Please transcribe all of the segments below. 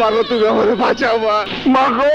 মাগো তুমি আমার বাঁচাও মা। মাগো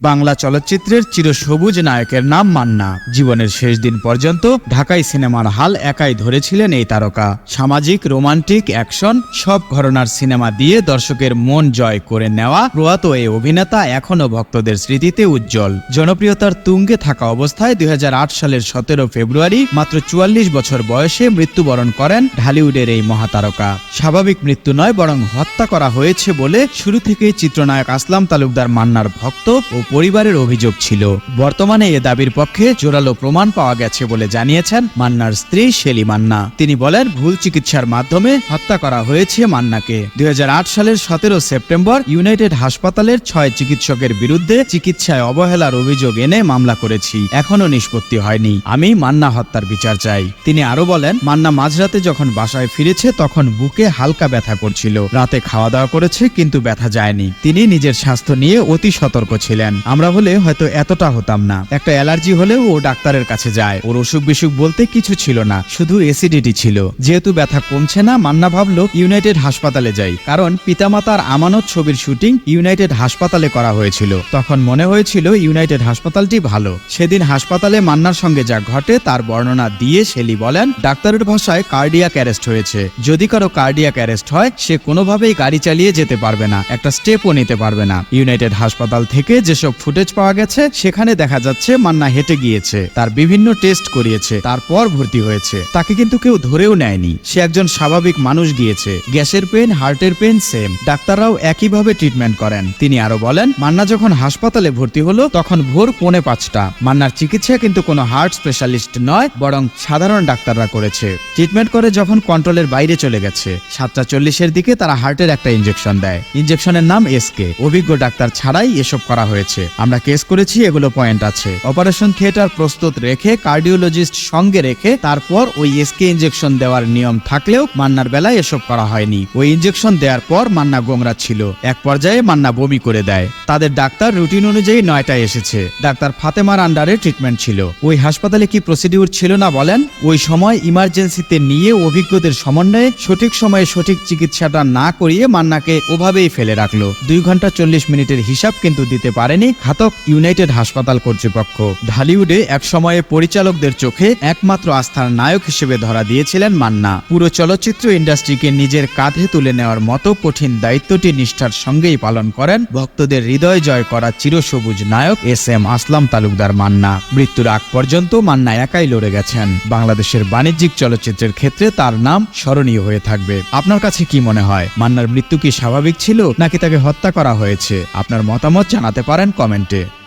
বাংলা চলচ্চিত্রের চিরসবুজ নায়কের নাম মান্না। জীবনের শেষ দিন পর্যন্ত ঢাকাই সিনেমার হাল একাই ধরেছিলেন এই তারকা। সামাজিক, রোমান্টিক, অ্যাকশন, সব ঘরনার সিনেমা দিয়ে দর্শকের মন জয় করে নেওয়া প্রয়াত এই অভিনেতা এখনও ভক্তদের স্মৃতিতে উজ্জ্বল। জনপ্রিয়তার তুঙ্গে থাকা অবস্থায় দুই হাজার আট সালের সতেরো ফেব্রুয়ারি মাত্র চুয়াল্লিশ বছর বয়সে মৃত্যুবরণ করেন ঢালিউডের এই মহাতারকা। স্বাভাবিক মৃত্যু নয়, বরং হত্যা করা হয়েছে বলে শুরু থেকেই চিত্রনায়ক আসলাম তালুকদার মান্নার ভক্ত ও পরিবারের অভিযোগ ছিল। বর্তমানে এ দাবির পক্ষে জোরালো প্রমাণ পাওয়া গেছে বলে জানিয়েছেন মান্নার স্ত্রী শেলি মান্না। তিনি বলেন, ভুল চিকিৎসার মাধ্যমে হত্যা করা হয়েছে মান্নাকে। দুই হাজার আট সালের সতেরো সেপ্টেম্বর ইউনাইটেড হাসপাতালের ছয় চিকিৎসকের বিরুদ্ধে চিকিৎসায় অবহেলার অভিযোগ এনে মামলা করেছি। এখনও নিষ্পত্তি হয়নি। আমি মান্না হত্যার বিচার চাই। তিনি আরও বলেন, মান্না মাঝরাতে যখন বাসায় ফিরেছে তখন বুকে হালকা ব্যথা করছিল। রাতে খাওয়া দাওয়া করেছে কিন্তু ব্যথা যায়নি। তিনি নিজের স্বাস্থ্য নিয়ে অতি সতর্ক ছিলেন। আমরা হলে হয়তো এতটা হতাম না। একটা অ্যালার্জি হলেও ও ডাক্তারের কাছে যায়। ওর অসুখ বিসুখ বলতে কিছু ছিল না, শুধু এসিডিটি ছিল। যেহেতু ব্যথা কমছে না, মান্না ভাবলো ইউনাইটেড হাসপাতালে যাই। কারণ পিতামাতার আমানত ছবির শুটিং ইউনাইটেড হাসপাতালে করা হয়েছিল। তখন মনে হয়েছিল ইউনাইটেড হাসপাতালটি ভালো। সেদিন হাসপাতালে মান্নার সঙ্গে যা ঘটে তার বর্ণনা দিয়ে শেলি বলেন, ডাক্তারের ভাষায় কার্ডিয়াক অ্যারেস্ট হয়েছে। যদি কারও কার্ডিয়াক অ্যারেস্ট হয়, সে কোনোভাবেই গাড়ি চালিয়ে যেতে পারবে না। একটা স্টেপও নিতে পারবে না। ইউনাইটেড হাসপাতাল থেকে যেসব ফুটেজ পাওয়া গেছে, সেখানে দেখা যাচ্ছে মান্না হেঁটে গিয়েছে, তার বিভিন্ন টেস্ট করিয়েছে, তারপর ভর্তি হয়েছে। তাকে কিন্তু কেউ ধরেও নেয়নি। সে একজন স্বাভাবিক মানুষ গিয়েছে। গ্যাসের পেন, হার্টের পেন, সেম। ডাক্তাররাও একইভাবে ট্রিটমেন্ট করেন। তিনি আরও বলেন, মান্না যখন হাসপাতালে ভর্তি হলো, তখন ভোর পৌনে পাঁচটা। মান্নার চিকিৎসা কিন্তু কোনো হার্ট স্পেশালিস্ট নয়, বরং সাধারণ ডাক্তাররা করেছে। ট্রিটমেন্ট করে যখন কন্ট্রোলের বাইরে চলে গেছে। সাতটা চল্লিশের দিকে তারা হার্টের একটা ইঞ্জেকশন দেয়। ইঞ্জেকশনের নাম এসকে অভিজ্ঞ ডাক্তার ছাড়াই এসব করা হয়েছে। আমরা কেস করেছি, এগুলো পয়েন্ট আছে। অপারেশন থিয়েটার প্রস্তুত রেখে, কার্ডিওলজিস্ট সঙ্গে রেখে, তারপর ওই এসকে ইঞ্জেকশন দেওয়ার নিয়ম থাকলেও মান্নার বেলায় এসব করা হয়নি। ওই ইঞ্জেকশন দেওয়ার পর মান্না গোমরা ছিল। এক পর্যায়ে মান্না বমি করে দেয়। তাদের ডাক্তার রুটিন অনুযায়ী নয়টায় এসেছে। ডাক্তার ফাতেমার আন্ডারে ট্রিটমেন্ট ছিল। ওই হাসপাতালে কি প্রসিডিউর ছিল না বলেন? ওই সময় ইমার্জেন্সিতে নিয়ে অভিজ্ঞদের সমন্বয়ে সঠিক সময়ে সঠিক চিকিৎসাটা না করিয়ে মান্নাকে ওভাবেই ফেলে রাখল। দুই ঘণ্টা চল্লিশ মিনিটের হিসাব কিন্তু দিতে পারেনি ঘাতক ইউনাইটেড হাসপাতাল কর্তৃপক্ষ। ঢালিউডে এক সময়ে পরিচালকদের চোখে একমাত্র আস্থার নায়ক হিসেবে ধরা দিয়েছিলেন মান্না। পুরো চলচ্চিত্র ইন্ডাস্ট্রিকে নিজের কাঁধে তুলে নেওয়ার মতো কঠিন দায়িত্বটি নিষ্ঠার সঙ্গেই পালন করেন ভক্তদের হৃদয় জয় করা চিরসবুজ নায়ক এস এম আসলাম তালুকদার মান্না। মৃত্যুর আগ পর্যন্ত মান্না একাই লড়ে গেছেন। বাংলাদেশের বাণিজ্যিক চলচ্চিত্রের ক্ষেত্রে তার নাম স্মরণীয় হয়ে থাকবে। আপনার কাছে কি মনে হয়? মান্নার মৃত্যু কি স্বাভাবিক ছিল নাকি তাকে হত্যা করা হয়েছে। আপনার মতামত জানাতে পারেন কমেন্টে।